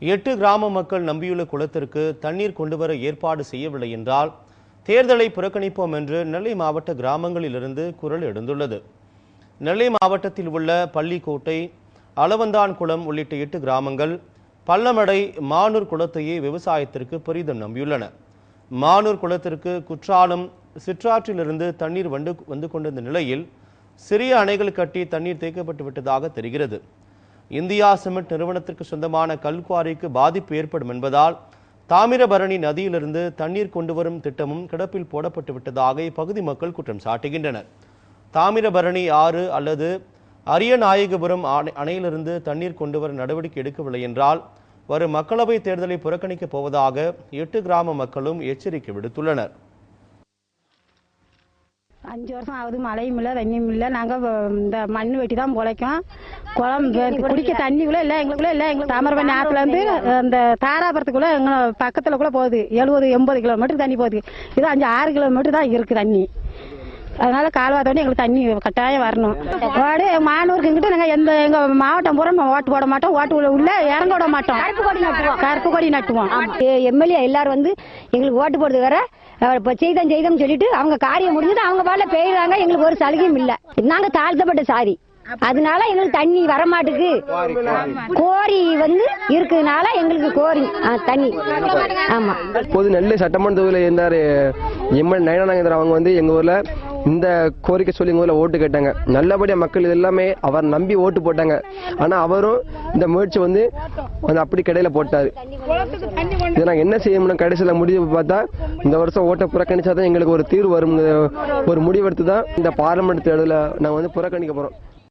எட்டு கிராம மக்கள் நம்பியுள்ள குளத்திற்கு தண்ணீர் கொண்டுவர ஏற்பாடு செய்யவில்லை என்றால் தேர்தலை புறக்கணிப்போம் என்று நெல்லை மாவட்ட கிராமங்களிலிருந்து குரல் எழுந்துள்ளது. நெல்லை மாவட்டத்தில் உள்ள பள்ளிக்கோட்டை அளவந்தான் குளம் உள்ளிட்ட எட்டு கிராமங்கள் பள்ளமடை மானூர் குளத்தையே விவசாயத்திற்கு பெரிதும் நம்பியுள்ளன. மானூர் குளத்திற்கு குற்றாலம் சிற்றாற்றிலிருந்து தண்ணீர் வந்து வந்து கொண்டிருந்த நிலையில் சிறிய அணைகள் கட்டி தண்ணீர் தேக்கப்பட்டு விட்டதாக தெரிகிறது. இந்தியா சிமெண்ட் நிறுவனத்திற்கு சொந்தமான கல்குவாரிக்கு பாதிப்பு ஏற்படும் என்பதால் தாமிரபரணி நதியிலிருந்து தண்ணீர் கொண்டு வரும் திட்டமும் கிடப்பில் போடப்பட்டு விட்டதாக இப்பகுதி மக்கள் குற்றம் சாட்டுகின்றனர். தாமிரபரணி ஆறு அல்லது அரியநாயகபுரம் அணை- அணையிலிருந்து தண்ணீர் கொண்டு வர நடவடிக்கை எடுக்கவில்லை என்றால் வரும் மக்களவைத் தேர்தலை புறக்கணிக்கப் போவதாக எட்டு கிராம மக்களும் எச்சரிக்கை விடுத்துள்ளனர். அஞ்சு வருஷம் ஆகுது மழையும் இல்லை தண்ணியும் இல்லை. நாங்கள் இந்த மண் வெட்டி தான் பிழைக்கும். குளம் குடிக்க தண்ணி கூட இல்லை எங்களுக்குள்ள இல்லை. எங்களுக்கு தாமிரபரணி ஆற்றுல இருந்து இந்த தாராபுரத்துக்குள்ள எங்க பக்கத்தில் கூட போகுது. எழுபது எண்பது கிலோமீட்டர் தண்ணி போகுது. இது அஞ்சு ஆறு கிலோமீட்டர் தான் இருக்கு தண்ணி. அதனால கால்வாய் தோண்டி எங்களுக்கு தண்ணி கட்டாயம் வரணும். ஓடு மானூருக்கு இங்கிட்ட நாங்கள் எந்த எங்க மாவட்டம் பூரா ஓட்டு போட மாட்டோம். ஓட்டு உள்ள- உள்ள இறங்க விட மாட்டோம். கருப்பு கொடி நட்டுவோம். கருப்பு கொடி நட்டுவோம். எம்எல்ஏ எல்லாரும் வந்து எங்களுக்கு ஓட்டு போடுறது வேற. செய்தம் செய்தம் சொல்லிட்டு அவங்க காரியம் முடிஞ்சது அவங்க பாடல பெய்யுறாங்க எங்களுக்கு ஒரு சலுகையும் இல்ல. நாங்க தாழ்த்தப்பட்ட சாதி. அதனால எங்களுக்கு தண்ணி வரமாட்டுக்கு. கோரி வந்து இருக்குதுனால எங்களுக்கு கோரி தண்ணி. ஆமா. இப்போது நெல்லை சட்டமன்ற தொகுதியில் இருந்தாரு எம்எல் நயனானகேந்திரன் அவங்க வந்து எங்க ஊர்ல இந்த கோரிக்கை சொல்லி முதல்ல ஓட்டு கேட்டாங்க. நல்லபடியாக மக்கள் இது எல்லாமே அவர் நம்பி ஓட்டு போட்டாங்க. ஆனால் அவரும் இந்த முயற்சி வந்து அப்படி கடையில் போட்டார். இதை நாங்கள் என்ன செய்யணும் கடைசியில் முடிவு பார்த்தா இந்த வருஷம் ஓட்டை புறக்கணிச்சா தான் எங்களுக்கு ஒரு தீர்வு வரும் ஒரு முடிவெடுத்து தான் இந்த பார்லிமெண்ட் தேர்தலில் நாங்கள் வந்து புறக்கணிக்க போகிறோம்